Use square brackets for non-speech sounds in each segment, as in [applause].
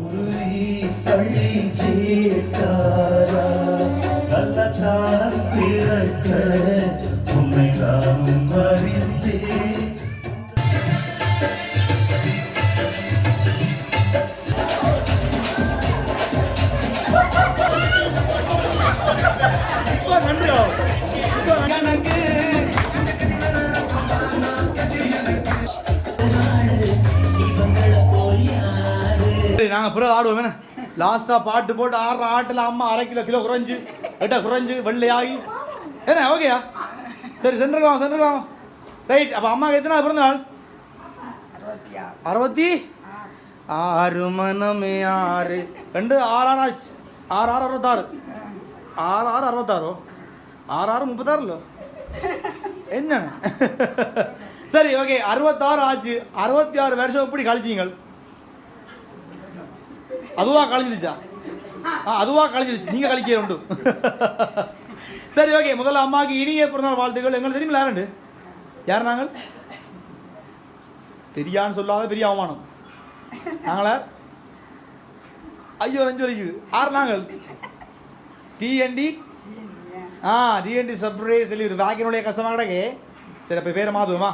உருகி பள்ளி சேர்த்தாரா? கள்ளச்சாரம் பிறக்க உன்னை நானும் அறிந்தேன் பிறகு ஆடுவோம் என்ன? லாஸ்ட்டாக பாட்டு போட்டு ஆடுற ஆட்டில் அம்மா அரை கிலோ கிலோ குறைஞ்சு. எட்ட குறைஞ்சு வெள்ளையாகி. என்ன ஓகேயா? சரி சென்டருக்கு வாங்க ரைட் அப்போ அம்மாவுக்கு எத்தனை பிறந்த நாள்? அறுபத்தி ஆறு. மனமே ஆறு. ரெண்டு ஆறு ஆறு ஆச்சு. ஆறு ஆறு அறுபத்தாறு. ஆறு ஆறு அறுபத்தாறோ? ஆறு ஆறு முப்பத்தாறுலோ? என்ன சரி ஓகே அறுபத்தாறு ஆச்சு. அறுபத்தி ஆறு வருஷம் எப்படி கழிச்சிங்கள் அதுவா கழிஞ்சிருச்சா ஆ அதுவா கழிஞ்சிருச்சு நீங்க கழிக்க உண்டு. சரி ஓகே. முதல்ல அம்மாவுக்கு இனிய பிறந்தநாள் வாழ்த்துக்கள். எங்களுக்கு தெரியுமா யாருண்டு யார் நாங்கள்? தெரியான்னு சொல்லாத பெரிய அவமானம். நாங்களா? ஐயோ நெஞ்சு வலிக்குது. ஆறு நாங்கள்? டிஎன்டி ஆ டிஎன்டி சர்ப்ரைஸ் டெலிவரி வேக்கினுடைய கஷ்டமாக கிடக்கு. சரி அப்போ பேரை மாற்றுவோமா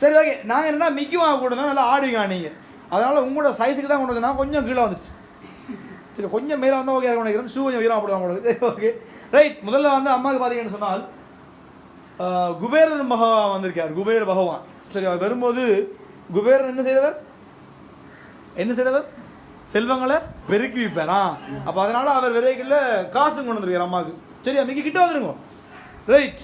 சரி ஓகே. நாங்கள் என்னன்னா மிக்கி கூட நல்லா ஆடுவீங்க நீங்கள் அதனால் உங்களோட சைஸுக்கு தான் கொண்டு வந்தா கொஞ்சம் கீழே வந்துச்சு சரி கொஞ்சம் மேலே வந்தால் ஓகே நினைக்கிறேன். ஷூ கொஞ்சம் வீரமாக போடுவாங்க உங்களுக்கு சரி ஓகே ரைட் முதல்ல வந்து அம்மாவுக்கு பார்த்தீங்கன்னு சொன்னால் குபேரன் பகவான் வந்திருக்கார். குபேர பகவான். சரி அவர் வரும்போது குபேரன் என்ன செய்தவர்? என்ன செய்தவர்? செல்வங்களை பெருக்கி வைப்பாரா? அப்போ அதனால அவர் விரைகளில் காசு கொண்டு வந்திருக்கார் அம்மாவுக்கு. சரி அன்றைக்கி கிட்ட வந்துருங்க. ரைட்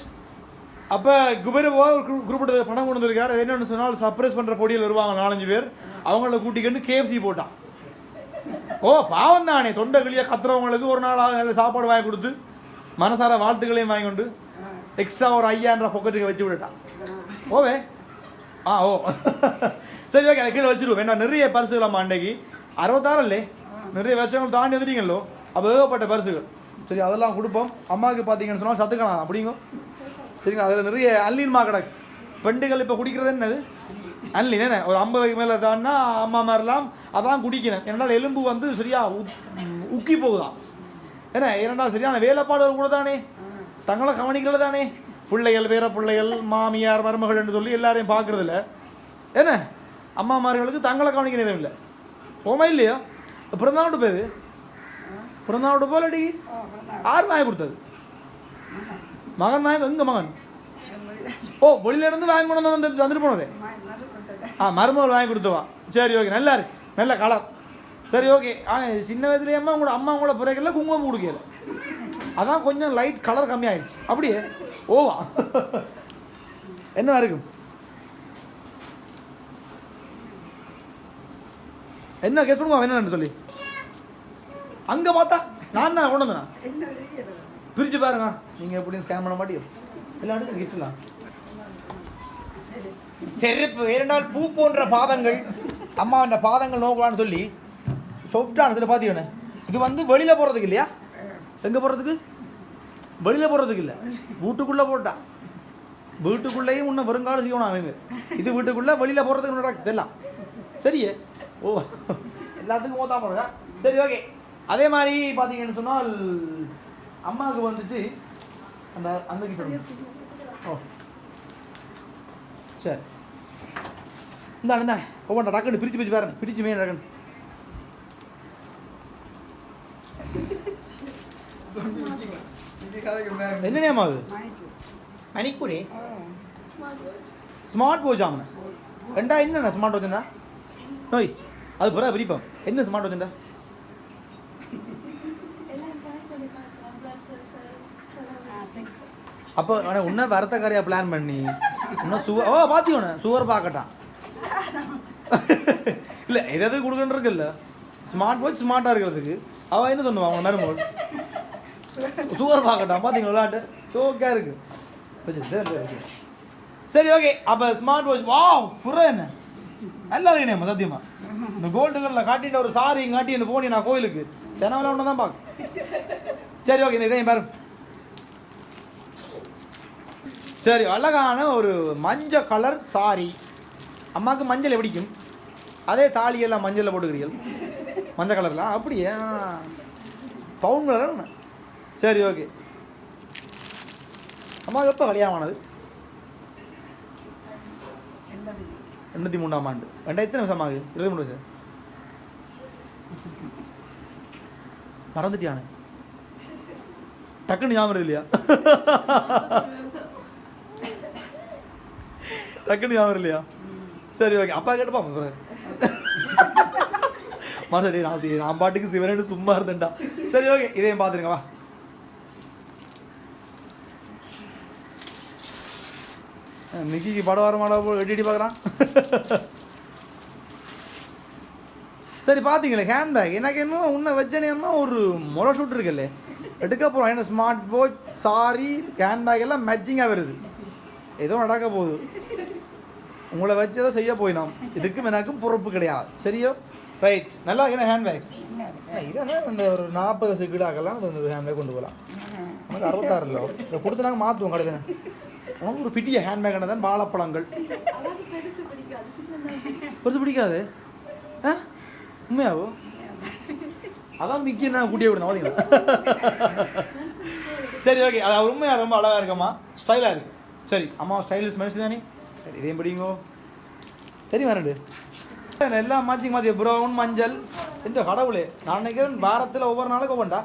அப்போ குபேர பகவான் ஒரு குறிப்பிட்ட பணம் கொண்டு வந்திருக்கார். என்னென்னு சொன்னால் சர்ப்ரைஸ் பண்ணுற பொடியில் வருவாங்க நாலஞ்சு பேர். அவங்கள கூட்டிக்கிட்டு கேஎஃப்சி போட்டான். ஓ பாவம் தானே தொண்டை கிளியாக கத்துறவங்களுக்கு ஒரு நாள் நல்ல சாப்பாடு வாங்கி கொடுத்து மனசார வாழ்த்துக்களையும் வாங்கி கொண்டு எக்ஸ்ட்ரா ஒரு ஐயாயிரம் பொக்கெட்டுக்கு வச்சு விட்டுட்டான். ஓவே. ஆ ஓ. சரி ஓகே அதை கீழே வச்சிருவோம். என்ன நிறைய பரிசுகள் அம்மா அன்றைக்கு அறுபத்தாறு இல்லை. நிறைய வருஷங்கள் தாண்டி வந்துட்டீங்களோ அப்போ ஏகப்பட்ட பரிசுகள். சரி அதெல்லாம் கொடுப்போம். அம்மாவுக்கு பார்த்தீங்கன்னு சொன்னால் சத்துக்கலாம். அப்படிங்க. சரிங்களா? அதில் நிறைய அல்லின்மா கிடக்கு. பெண்டுகள் இப்போ குடிக்கிறது என்னது? அல்லி என்ன ஒரு ஐம்பது வயது மேலே தான்னா அம்மா மாதிரிலாம் அதான் குடிக்கிறேன் ஏன்னால் எலும்பு வந்து சரியா உக்- உக்கி போகுதான் என்ன ஏனண்டா சரியான வேலைப்பாடு கூட தானே? தங்களை கவனிக்கிறது தானே? பிள்ளைகள் வேற பிள்ளைகள் மாமியார் மருமகள் என்று சொல்லி எல்லாரையும் பார்க்கறதில்ல. என்ன அம்மாமார்களுக்கு தங்களை கவனிக்க நேரம் இல்லை. போமா இல்லையா? பிறந்தாவோட பேரு? பிறந்தாவோட போலடி ஆறு வாங்கி கொடுத்தது. மகன் வாங்கி எங்க மகன்? ஓ வெளியில இருந்து வாங்கி கொண்டு வந்து- வந்துட்டு போனதே? ஆ மருமகள் வாங்கி கொடுத்துவா சரி ஓகே நல்லா இருக்கு. நல்ல கலர் சரி ஓகே ஆனால் சின்ன வயசுலேயே அம்மா உங்களோட அம்மா கூட பிறகுல குங்குமம் கொடுக்கல அதான் கொஞ்சம் லைட் கலர் கம்மியாயிடுச்சு. அப்படியே ஓவா என்ன இருக்கும் என்ன கெஸ் பண்ணுவா என்னன்னு சொல்லி? அங்க பார்த்தா நான் தான் கொண்டு வந்தேன்? பிரிச்சு பாருங்க. நீங்க எப்படியும் ஸ்கேன் பண்ண மாட்டீங்க. எல்லாத்துக்கும் கிட்டலாம் செருப்பு இரண்டால் பூ போன்ற பாதங்கள். அம்மாவோட பாதங்கள் நோக்கலான்னு சொல்லி சொப்டான சில பார்த்தீங்கன்னு இது வந்து வெளியில போறதுக்கு இல்லையா? எங்க போறதுக்கு? வெளியில போறதுக்கு இல்லை. வீட்டுக்குள்ள போட்டா. வீட்டுக்குள்ளேயும் இன்னும் வருங்காலம் செய்யணும் அவங்க. இது வீட்டுக்குள்ள வெளியில போறதுக்கு நடக்குது எல்லாம் சரியே. ஓ எல்லாத்துக்கும் போதா போடுங்க சரி ஓகே அதே மாதிரி பார்த்தீங்கன்னு சொன்னால் அம்மாவுக்கு வந்துட்டு அந்த அந்த கிட்ட ஓ. சரி இந்தா இந்தா ஒவ்வொன்றா டக்குன்னு பிரிச்சு பிரித்து பாருங்க. பிரித்து மேன் டக்குன்னு என்ன நேம் அது? மணிக்குடி? ஸ்மார்ட் வாட்ச் ஆமாண்ணா ரெண்டா என்னண்ணா ஸ்மார்ட் வாட்ச்ண்ணா நோய் அது பிறகு பிரிப்போம். என்ன ஸ்மார்ட் வாட்ச்ண்டா அப்போ ஆனால் உன்ன வரத்தக்காரியா பிளான் பண்ணி? இன்னும் சுவர் ஓ பாத்தியோண்ணே சுவர் பார்க்கட்டான். இல்லை எதாவது கொடுக்கணும் இல்லை? ஸ்மார்ட் வாட்ச் ஸ்மார்ட்டாக இருக்கிறதுக்கு. அவள் என்ன சொன்னுவா அவங்க மருமகள் சுவர் பார்க்கட்டான். பார்த்தீங்களா விளாட்டு சோக்கா இருக்கு. சரி, சரி, சரி. ஓகே அப்போ ஸ்மார்ட் வாட்ச் வா புற என்ன? நல்லா இருக்கணும் சத்தியமா? இந்த கோல்டு கலரில் காட்டிட்டு ஒரு சாரி காட்டி என்ன போனி நான் கோயிலுக்கு. சென்னை ஒன்று தான் பார்க்க சரி ஓகே இந்த இதையும் பாரு. சரி அழகான ஒரு மஞ்சள் கலர் சாரி அம்மாவுக்கு மஞ்சள் எப்படிக்கும்? அதே தாலியெல்லாம் மஞ்சளில் போட்டுக்கிறீர்கள். மஞ்சள் கலரில் அப்படியே? பவுன் கலர் சரி ஓகே அம்மா எப்போ கல்யாணம் ஆனது? எண்பத்தி மூணாம் ஆண்டு. ரெண்டாயிரத்தி நிமிஷம் ஆகுது? இருபத்தி மூணு வருஷம். மறந்துட்டியானே. டக்குன்னு ஞாபகம் இல்லையா? [laughs] டக்குன்னு ஞாபகம் இல்லையா சரி ஓகே அப்பா கேட்டப்பா பிறகு மனசடி நான் சரி, நான் பாட்டுக்கு சிவனேன்னு சும்மா இருந்தேன்டா. சரி ஓகே இதையும் பார்த்துருங்க வா. நிக்கிக்கு படம் வர மாடா போல் எட்டி பார்க்குறான். சரி பார்த்தீங்களே ஹேண்ட்பேக் எனக்கு என்ன உன்னை வச்சனேன்னா ஒரு முளை ஷூட் இருக்குல்ல. எடுக்க போகிறோம் என்ன ஸ்மார்ட் வாட்ச் சாரி ஹேண்ட்பேக் எல்லாம் மேட்சிங்காக வருது. ஏதோ நடக்க போகுது. உங்களை வச்சு ஏதோ செய்ய போய் நாம் இதுக்கும் எனக்கும் பொறுப்பு கிடையாது. சரியோ? ரைட் நல்லா என்ன ஹேண்ட்பேக் இதே இந்த ஒரு நாற்பது வயசு கீழாக்கெல்லாம் இந்த ஹேண்ட்பேக் கொண்டு போகலாம். அறுபத்தாறு இல்லை இதை கொடுத்து நாங்கள் மாற்றுவோம் கடையில் உனக்கு ஒரு பிட்டிய ஹேண்ட்பேக் தான் வாழைப்பழங்கள். பெருசு பிடிக்காது. ஆ? உண்மையாவோ? அதான் மிக்கி நான் கூட்டியே விடணும் பார்த்தீங்களா சரி ஓகே அது உண்மையாக ரொம்ப அழகாக இருக்கம்மா ஸ்டைலாக இருக்கு. சரி அம்மா ஸ்டைலிஷ் மனுஷன் தானே? சரி இதையும் பிடிங்கோ. சரி வரண்டு எல்லாம் மாற்றி மாற்றி ப்ரௌன் மஞ்சள். என்று கடவுளே நான் நினைக்கிறேன் வாரத்தில் ஒவ்வொரு நாளுக்கு ஒவ்வொண்டா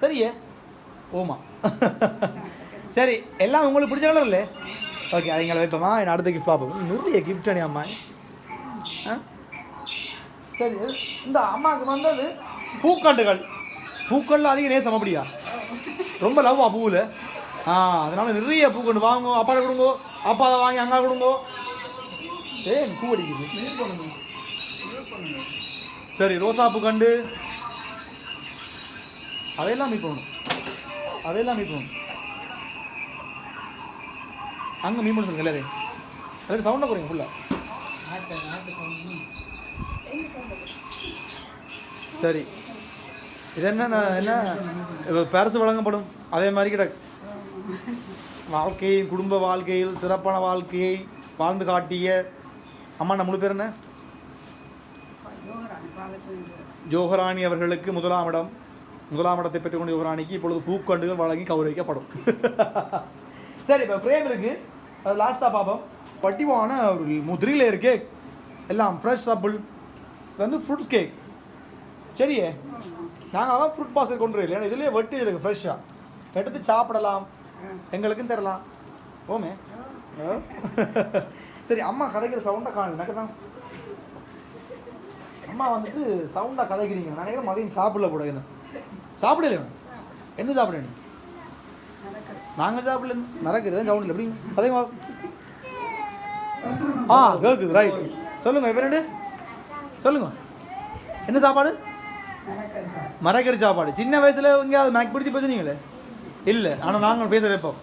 சரியே? ஓமா. சரி எல்லாம் உங்களுக்கு பிடிச்ச கலர் இல்லை ஓகே அதுங்களை வைப்போமா? என்ன அடுத்த கிஃப்ட் பார்ப்போம். நிறைய கிஃப்ட் அணி அம்மா. ஆ? சரி இந்த அம்மாவுக்கு வந்தது பூக்காண்டுகள். பூக்கள்ல அதிக நேசம் அப்படியா? ரொம்ப லவ்வா பூவில். ஆ அதனால நிறைய பூக்கண்டு வாங்குவோம் அப்பாட்ட கொடுங்கோ. அப்பா அதை வாங்கி அங்கா கொடுங்கோ. ஏன் பூ அடிக்குது சரி ரோசா பூ கண்டு. அதையெல்லாம் மீட் பண்ணணும் அதையெல்லாம் மீட் பண்ணணும் அங்கே மீன் பண்ண சொல்லுங்க எல்லாரையும். எல்லாரும் சவுண்டாக குறைங்க ஃபுல்லாக சரி. இது என்ன என்ன? பரிசு வழங்கப்படும். அதே மாதிரி கிட்ட வாழ்க்கையின் குடும்ப வாழ்க்கையில் சிறப்பான வாழ்க்கையை வாழ்ந்து காட்டிய அம்மா நம்மளு முழு பேர் என்ன? ஜோகராணி அவர்களுக்கு முதலாம் இடம். முதலாம் இடத்தை பெற்றுக்கொண்ட யோகராணிக்கு இப்பொழுது பூக்கண்டுகள் வழங்கி கௌரவிக்கப்படும். [laughs] சரி இப்போ ஃப்ரேம் இருக்கு. அது லாஸ்ட்டாக பார்ப்போம். பட்டிவான ஒரு முதிரியில் இருக்கே. கேக் எல்லாம் ஃப்ரெஷ் ஆப்பிள் இது வந்து ஃப்ரூட்ஸ் கேக் சரியே? நாங்கள் அதான் ஃப்ரூட் பாஸ்கெட் கொண்டு வரல ஏன்னா இதுலேயே வெட்டி இருக்குது ஃப்ரெஷ்ஷாக எடுத்து சாப்பிடலாம். எங்களுக்கும் தரலாம். ஓமே. சரி அம்மா கதைக்கிற சவுண்டை காணல எனக்கு தான். அம்மா வந்துட்டு சவுண்டாக கதைக்கிறீங்க. நான் நினைக்கிறேன் மதியம் சாப்பிடல போட என்ன சாப்பிடல என்ன சாப்பிட நாங்கள் சாப்பிடல. நடக்குது தான் சவுண்ட் இல்லை. எப்படி? கதைங்க. ஆ கேட்குது ரைட் சொல்லுங்க இப்போ ரெண்டு சொல்லுங்க. என்ன சாப்பாடு? மரக்கறி சாப்பாடு. சின்ன வயசுல எங்கேயாவது மேக் பிடிச்சி பேசுனீங்களே இல்லை ஆனால் நாங்கள் பேச வைப்போம்.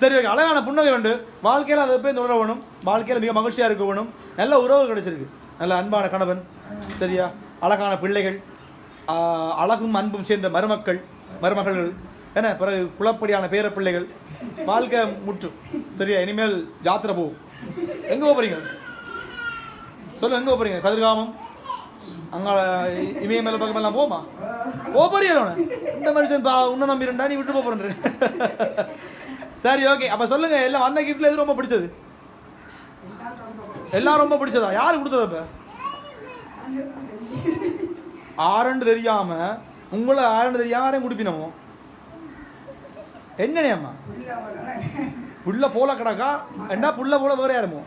சரி ஓகே அழகான புன்னகை உண்டு. வாழ்க்கையில் அதை போய் தொடர வேணும். வாழ்க்கையில் மிக மகிழ்ச்சியாக இருக்க வேணும். நல்ல உறவு கிடைச்சிருக்கு. நல்ல அன்பான கணவன் சரியா? அழகான பிள்ளைகள் அழகும் அன்பும் சேர்ந்த மருமக்கள் மருமகள்கள். என்ன பிறகு குளப்படியான பேர பிள்ளைகள் வாழ்க்கை முற்றும் சரியா? இனிமேல் யாத்திரை போகும். எங்கே போகிறீங்க சொல்லு எங்கே போகிறீங்க கதிர்காமம்? அங்க இமயமலை பக்கம் எல்லாம் போமா போறியா இந்த மனுஷன் பா உன்ன நம்பி ரெண்டா நீ விட்டு போறேன் சரி ஓகே அப்ப சொல்லுங்க எல்லாம் வந்த கிஃப்ட்ல எது ரொம்ப பிடிச்சது எல்லாம் ரொம்ப பிடிச்சதா யாரு கொடுத்தது அப்ப ஆரண்டு தெரியாம உங்களை ஆரண்டு தெரியாம யாரையும் குடிப்பினமோ என்னனே அம்மா புள்ள போல கிடக்கா என்ன புள்ள போல வேற யாருமோ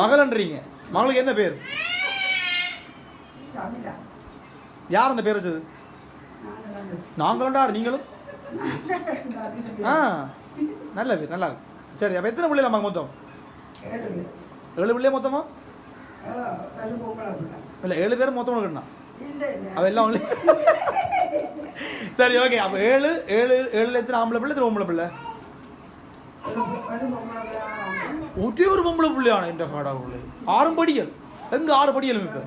மகளன்றீங்க மகளுக்கு என்ன பேர் யார் அந்த பேர் வச்சது? நாங்களும் யார் நீங்களும்? ஆ நல்ல பேர் நல்லா இருக்கு சரி அப்போ எத்தனை பிள்ளைல அம்மா மொத்தம்? ஏழு பிள்ளைய மொத்தமா? இல்லை ஏழு பேர் மொத்தம் உனக்கு இல்லை இல்லை. அவ எல்லாம் சரி ஓகே. அப்போ ஏழு ஏழு ஏழுல எத்தனை ஆம்பளை பிள்ளை எத்தனை பொம்பளை பிள்ளை? ஒரு ஒரு பொம்பளை பிள்ளையான இந்த காடா பிள்ளை ஆறும் படியல் எங்க ஆறு படியல் இப்போ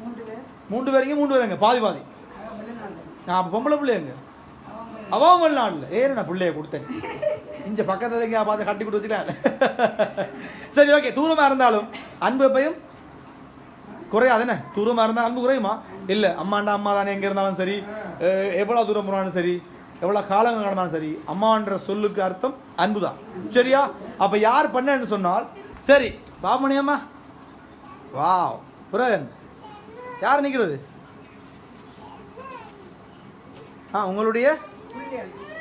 மூன்று பேர். மூன்று பேருங்க மூன்று பேருங்க பாதி பாதி. நான் அப்போ பொம்பளை பிள்ளைங்க அவன் அவன் வெளிநாட்டில் ஏறு நான் பிள்ளைய கொடுத்தேன். இங்க பக்கத்துல எங்கேயா பார்த்து கட்டி கொடுத்து வச்சுக்கலாம். சரி ஓகே தூரமா இருந்தாலும் அன்பு எப்பயும் குறையாது என்ன? தூரமா இருந்தால் அன்பு குறையுமா? இல்ல. அம்மாண்டா அம்மா தானே எங்க இருந்தாலும் சரி. அஹ் எவ்வளவு தூரம் போனாலும் சரி எவ்வளவு காலம் கடந்தாலும் சரி அம்மான்ற சொல்லுக்கு அர்த்தம் அன்பு தான் சரியா? அப்ப யார் பண்ணன்னு சொன்னால் சரி பாமணி அம்மா வாவ். புரகன் யார் நிக்கிறது? ஆ உங்களுடைய.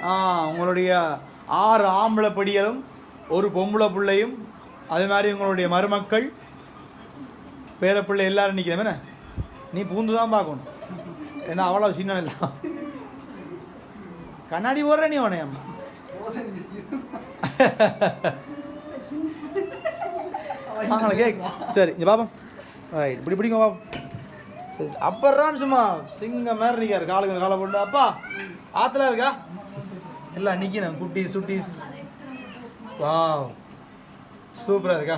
ஆ உங்களுடைய ஆறு ஆம்பளை படியலும் ஒரு பொம்பளை பிள்ளையும் அதே மாதிரி உங்களுடைய மருமக்கள் பேரப்பிள்ளை எல்லாரும் நிற்கிறேன் என்ன? நீ பூந்து தான் பார்க்கணும். ஏன்னா அவ்வளோ சின்ன இல்லை கண்ணாடி போடுற நீ உனைய சரி இங்கே பாப்போம். ரைட் இப்படி பிடிங்க பாப்போம் சரி அப்புறம் சும்மா சிங்க மாதிரி இருக்காரு காலுக்கு காலை போட்டு அப்பா ஆத்துல இருக்கா? எல்லாம் நிற்கிறேன் குட்டீஸ் சுட்டீஸ். வாவ். சூப்பராக இருக்கா?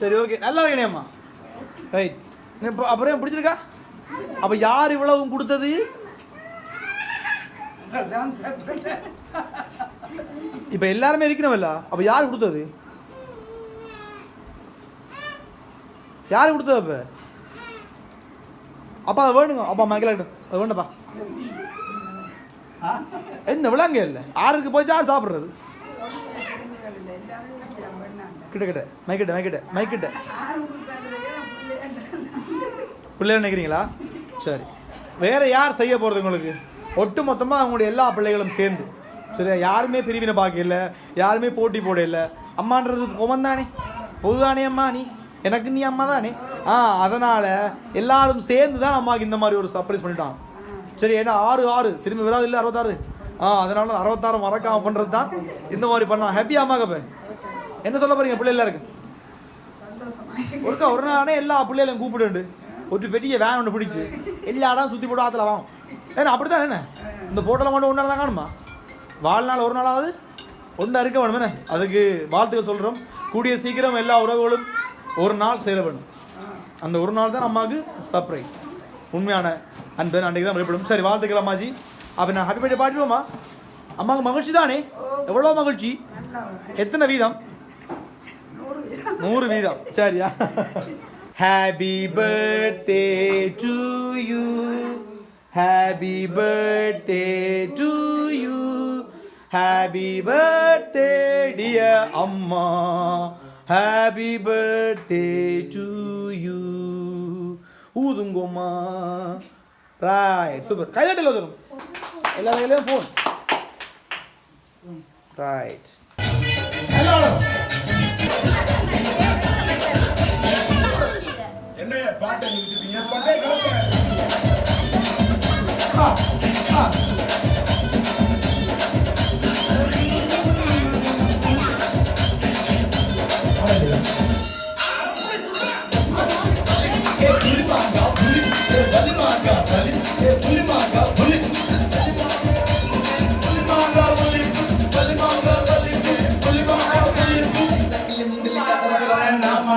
சரி ஓகே. நல்லா இருக்கணேம்மா ரைட். அப்புறம் பிடிச்சிருக்கா? அப்போ யார் இவ்வளவும் கொடுத்தது. இப்போ எல்லாருமே இருக்கிறவல்ல அப்போ யார் கொடுத்தது? யார் கொடுத்தது அப்போ? அப்பா அதை வேணுங்க. அப்பா மகள அது வேண்டப்பா. என்ன விளங்க இல்லை? ஆறுக்கு போய் யார் சாப்பிட்றது. கிட்ட கிட்ட. மைக்கிட்ட மைக்கிட்ட மைக்கிட்ட ஆறு பிள்ளைகள் நினைக்கிறீங்களா? சரி. வேற யார் செய்ய போகிறது உங்களுக்கு? ஒட்டு மொத்தமாக அவங்களுடைய எல்லா பிள்ளைகளும் சேர்ந்து. சரியா? யாருமே பிரிவினை பார்க்கல. யாருமே போட்டி போடல. அம்மான்றது கோமம் தானே பொதுதானே அம்மா நீ? எனக்கு நீ அம்மா தானே? ஆ அதனால் எல்லாரும் சேர்ந்து தான் அம்மாவுக்கு இந்த மாதிரி ஒரு சர்ப்ரைஸ் பண்ணிட்டாங்க சரி ஏன்னா ஆறு ஆறு. திரும்பி வராது இல்லை அறுபத்தாறு? ஆ அதனால அறுபத்தாறு மறக்காம பண்ணுறது தான் இந்த மாதிரி பண்ணா ஹாப்பியா அம்மாக்கு இப்போ என்ன சொல்ல போறீங்க பிள்ளை எல்லாருக்கும்? சந்தோஷமா. ஒருக்கா ஒரு நாளே எல்லா பிள்ளைகளையும் கூப்பிடுண்டு. ஒரு பெரிய வேன் ஒன்று பிடிச்சு. எல்லா இடம் சுற்றி போட்டு ஆற்றுல வாங்க ஏன்னா அப்படி தான் என்ன? இந்த போட்டோவில் மட்டும் ஒன்றா தான் காணுமா? வாழ்நாள் ஒரு நாளாவது ஒன்றா இருக்க வேணும் என்ன? அதுக்கு வாழ்த்துக்கள் சொல்கிறோம் கூடிய சீக்கிரம் எல்லா உறவுகளும் ஒரு நாள் சேர வேணும். அந்த ஒரு நாள் தான் அம்மாவுக்கு சர்ப்ரைஸ் உண்மையான அன்பு அன்றைக்கு தான் வெளிப்படும் சரி வாழ்த்துக்கள் அம்மாஜி. அப்போ நான் ஹாப்பி பர்த்டே பாடிடுவோமா? அம்மாவுக்கு மகிழ்ச்சி தானே? எவ்வளோ மகிழ்ச்சி? எத்தனை வீதம்? வீதம் நூறு வீதம். சரியா? Happy birthday to you happy birthday to you happy birthday dear அம்மா. ஹாப்பி பர்த்டே டு யூ ஊதுங்கோமா ரைட் சூப்பர் கைதட்டல வரும் எல்லா கையிலையும் ஃபோன் ரைட்